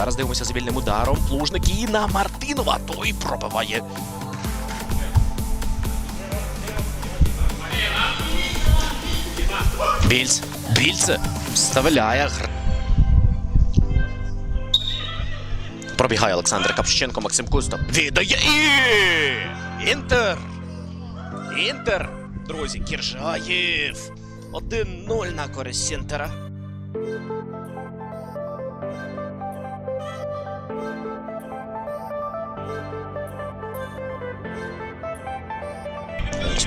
Зараз дивимося за вільним ударом. Плужник і на Мартинова. Той пробиває. Більц. Більце вставляє. Пробігає Олександр Капченко, Максим Кустов. Віддає і Інтер. Інтер. Друзі, Кіржаєв. 1-0 на користь Інтера.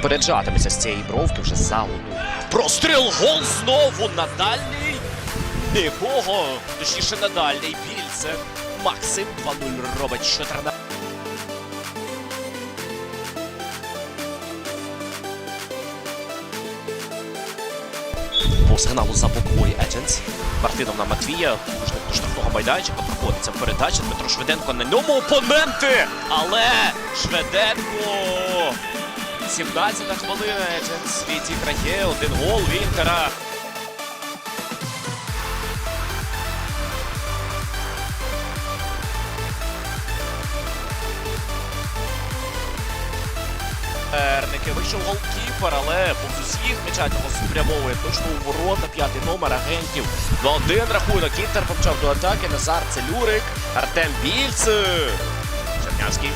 Розпоряджатиметься з цієї бровки вже за одну. Простріл гол знову на дальній. Нікого, точніше на дальній більце. Максим 2-0 робить 14. По сигналу за буквою Едженс. Мартинов на Матвія. До штрафного майданчика проходиться передача. Дмитро Швиденко на ньому опоненти. Але Швиденко. 17-та хвилина. Едженс відіграє один гол в Інтера. Вийшов голкіпер, але повз їх м'яча його спрямовує точно у ворота. П'ятий номер агентів. 2-1 рахунок. Інтер почав до атаки. Назар Целюрик, Артем Більц. Чернявський.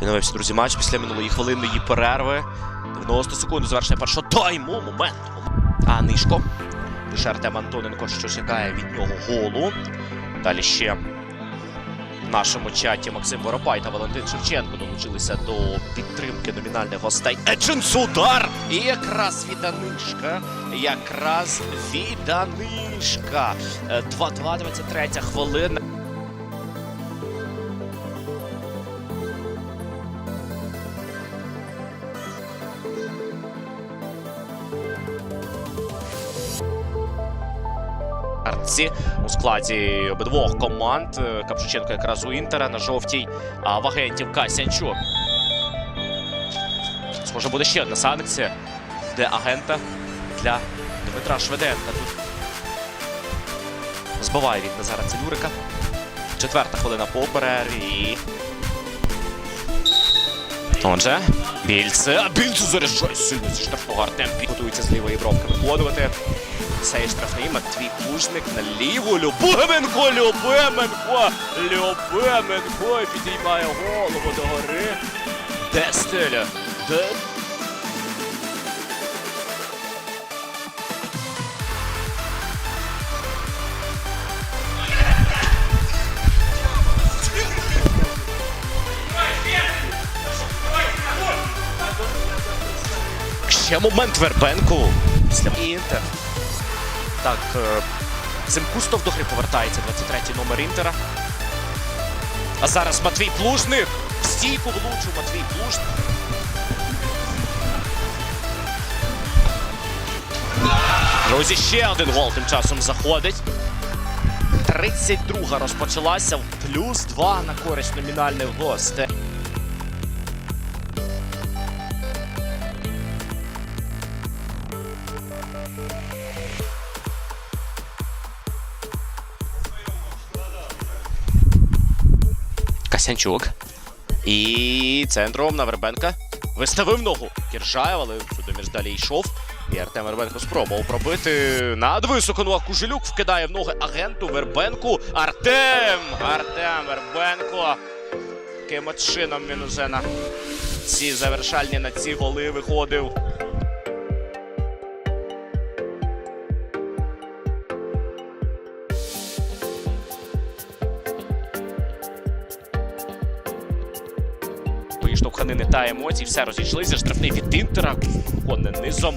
Відновився, друзі, матч після минулої хвилинної перерви. 90 секунд завершення першого тайму. Момент. А Нишко. Лише Артем Антоненко, що чекає від нього голу. Далі ще в нашому чаті Максим Воропай та Валентин Шевченко долучилися до підтримки номінальних гостей. Едженс удар! І якраз віданишка. Якраз віданишка. Е, 2-2, 23 хвилина. Арці у складі обидвох команд. Е, Капшиченко якраз у Інтера на жовтій, а в агентів Касянчук. Схоже, буде ще одна санкція для агента для Дмитра Шведенка. Тут збиває від Назара Целюрика. Четверта хвилина по. І... Отже, Більце. А Більце заряджає сильно зі штрафного Артем готується з лівої бровки виходувати. Цей штрафний Матвій Плужник на ліву. Любименко, Любименко, Любименко підіймає голову до гори. Де стиля? Де? Ще момент Вербенку. Після Інтер. Так, е, Зимкустов до гри повертається, 23-й номер Інтера. А зараз Матвій Плужник. Стійку влучив Матвій Плужник. Друзі, ще один гол тим часом заходить. 32 розпочалася. Плюс 2 на користь номінальних гостей. Касянчук. І центром на Вербенка. Виставив ногу. Кіржаєв, але сюди між далі йшов. І Артем Вербенко спробував пробити надвисоко. Ну а Кужелюк вкидає в ноги агенту Вербенку. Артем! Артем Вербенко. От чином він ці завершальні на ці голи виходив. Та емоцій, все розійшлися. Штрафний від Інтера. Конне низом.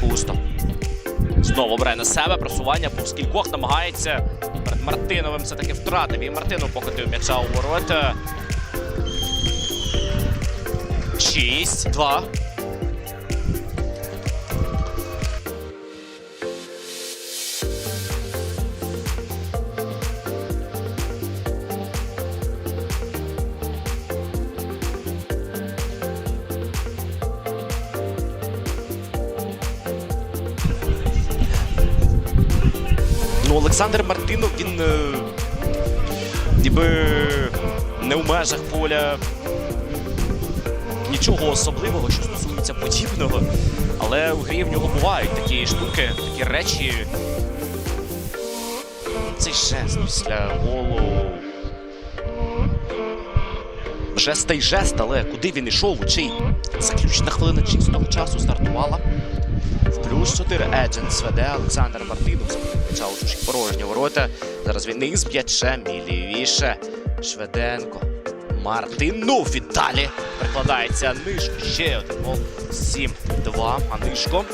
Кусто. Знову бере на себе просування, по скількох намагається. Перед Мартиновим це таки втратив. І Мартинов покотив м'яча у ворота. 6-2. Ну, Олександр Мартинов, він е, ніби не в межах поля нічого особливого, що стосується подібного. Але у грі в нього бувають такі штуки, такі речі. Цей жест після голу. Жест та й жест, але куди він ішов? Чий? Заключна хвилина чистого часу стартувала. В плюс 4 Едженс веде Олександр Мартинов. Почав чужі порожні ворота. Зараз він із м'ячем і лівіше. Шведенко. Мартинов і далі прикладається Нишко. Ще один гол. 7-2. А Нишко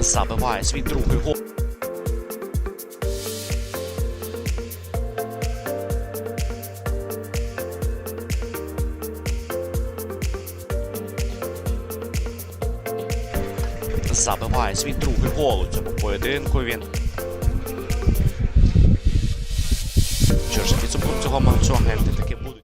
забиває свій другий гол. Забиває свій другий гол у цьому поєдинку. Він що ж підсумком цього матчу агенти таки